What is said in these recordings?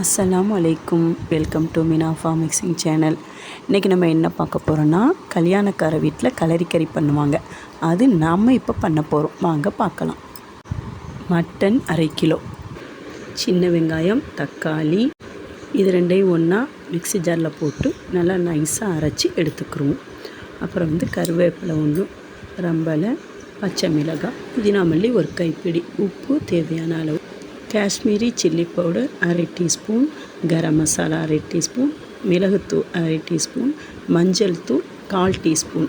அஸ்ஸலாமு அலைக்கும் welcome to Minafa mixing channel இன்றைக்கி நம்ம என்ன பார்க்க போகிறோன்னா கல்யாணக்கார வீட்டில் கலரிக்கறி பண்ணுவாங்க. அது நாம் இப்போ பண்ண போகிறோம் வாங்க பார்க்கலாம். மட்டன் அரை கிலோ. சின்ன வெங்காயம் தக்காளி. இது ரெண்டையும் ஒன்றா மிக்ஸி ஜாரில் போட்டு நல்லா நைஸாக அரைச்சி எடுத்துக்கிறோம் அப்புறம் வந்து கருவேப்பிலை ஒன்றும் ரம்பலை பச்சை மிளகாய் புதினா மல்லி ஒரு கைப்பிடி. உப்பு தேவையான அளவு காஷ்மீரி சில்லி பவுடர் அரை டீஸ்பூன் கரம் மசாலா அரை டீஸ்பூன் மிளகுத்தூள் அரை டீஸ்பூன் மஞ்சள் தூள் கால் டீஸ்பூன்.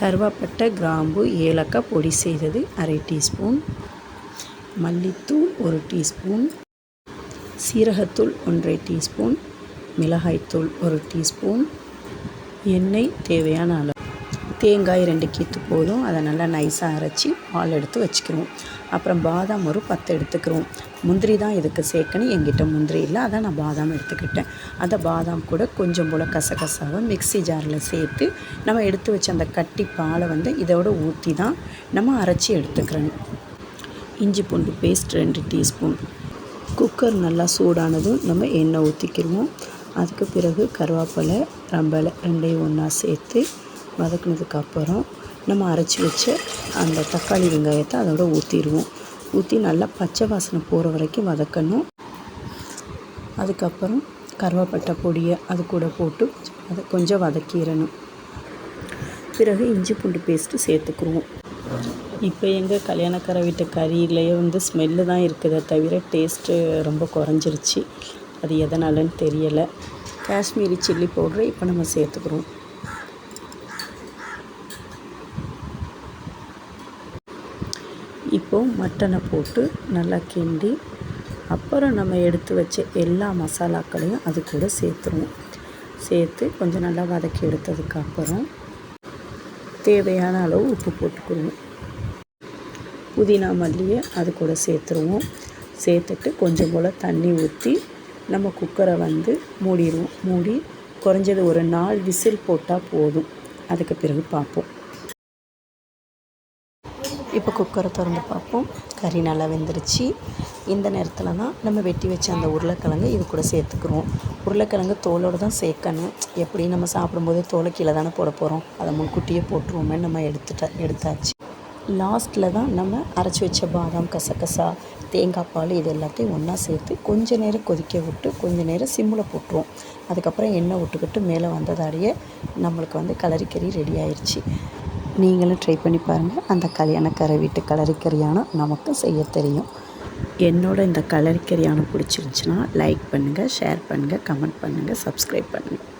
கருவாப்பட்டை கிராம்பு ஏலக்காய் பொடி செய்தது அரை டீஸ்பூன். மல்லித்தூள் ஒரு டீஸ்பூன். சீரகத்தூள் ஒன்றரை டீஸ்பூன். மிளகாய்த்தூள் ஒரு டீஸ்பூன். எண்ணெய் தேவையான அளவு தேங்காய் ரெண்டு கீத்து போதும். அதை நல்லா நைஸாக அரைச்சி பால் எடுத்து வச்சுக்கிறோம். அப்புறம் பாதாம் ஒரு பத்து எடுத்துக்கிறோம். முந்திரி தான் இதுக்கு சேர்க்கணும். எங்கிட்ட முந்திரி இல்லை. அதான் நான் பாதாம் எடுத்துக்கிட்டேன். அந்த பாதாம் கூட கொஞ்சம் போல் கசகசாவை மிக்ஸி ஜாரில் சேர்த்து நம்ம எடுத்து வச்ச அந்த கட்டி பாலை வந்து இதோட ஊற்றி தான் நம்ம அரைச்சி எடுத்துக்கிறணும். இஞ்சி பூண்டு பேஸ்ட் ரெண்டு டீஸ்பூன் குக்கர் நல்லா சூடானதும் நம்ம எண்ணெய் ஊற்றிக்கிடுவோம் அதுக்கு பிறகு கருவேப்பிலை ரம்பலை ரெண்டையும் ஒன்றா சேர்த்து வதக்குனதுக்கு அப்புறம் நம்ம அரைச்சி வச்ச அந்த தக்காளி வெங்காயத்தை அதோட ஊற்றிடுவோம் ஊற்றி நல்லா பச்சை வாசனை போகிற வரைக்கும் வதக்கணும். அதுக்கப்புறம் கருவேப்பட்டை பொடியை அது கூட போட்டு அதை கொஞ்சம் வதக்கிடணும். பிறகு இஞ்சி பூண்டு பேஸ்ட்டு சேர்த்துக்குருவோம். இப்போ எங்கள் கல்யாணக்கார வீட்டு கறியிலேயே வந்து ஸ்மெல்லு தான் இருக்குதே தவிர டேஸ்ட்டு ரொம்ப குறைஞ்சிருச்சு. அது எதனாலன்னு தெரியலை. காஷ்மீரி சில்லி பவுட்ரு இப்போ நம்ம சேர்த்துக்குறோம் இப்போது மட்டனை போட்டு நல்லா கிண்டி அப்புறம் நம்ம எடுத்து வச்ச எல்லா மசாலாக்களையும் அது கூட சேர்த்துருவோம். சேர்த்து கொஞ்சம் நல்லா வதக்கி எடுத்ததுக்கப்புறம் தேவையான அளவு உப்பு போட்டுக்குருவோம் புதினா மல்லியை அது கூட சேர்த்துருவோம். சேர்த்துட்டு கொஞ்சம் போல் தண்ணி ஊற்றி நம்ம குக்கரை வந்து மூடிடுவோம். மூடி குறைஞ்சது ஒரு நாலு விசில் போட்டால் போதும். அதுக்கு பிறகு பார்ப்போம். இப்போ குக்கரை திறந்து பார்ப்போம். கறி நல்லா வெந்துருச்சு. இந்த நேரத்தில் தான் நம்ம வெட்டி வச்ச அந்த உருளைக்கிழங்கு இது கூட சேர்த்துக்கிறோம். உருளைக்கிழங்கு தோலோடு தான் சேர்க்கணும். எப்படி நம்ம சாப்பிடும்போது தோலை கீழே தானே போட போகிறோம் அதை முன்கூட்டியே போட்டுருவோமே நம்ம எடுத்துட்ட எடுத்தாச்சு. லாஸ்ட்டில் தான் நம்ம அரைச்சி வச்ச பாதாம் கசகசா தேங்காய் பால் இது எல்லாத்தையும் ஒன்றா சேர்த்து கொஞ்ச நேரம் கொதிக்க விட்டு கொஞ்ச நேரம் சிம்மில் போட்டுருவோம். அதுக்கப்புறம் எண்ணெய் விட்டுக்கிட்டு மேலே வந்ததாலேயே நம்மளுக்கு வந்து கலரிக்கறி ரெடி ஆயிடுச்சு நீங்களும் ட்ரை பண்ணி பாருங்கள் அந்த கல்யாணக்கார வீட்டு கலரிக்கறியானம் நமக்கு செய்ய தெரியும். என்னோட இந்த கலரிக்கரியானம் பிடிச்சிருந்துச்சின்னா லைக் பண்ணுங்கள் ஷேர் பண்ணுங்கள் கமெண்ட் பண்ணுங்கள் சப்ஸ்கிரைப் பண்ணுங்கள்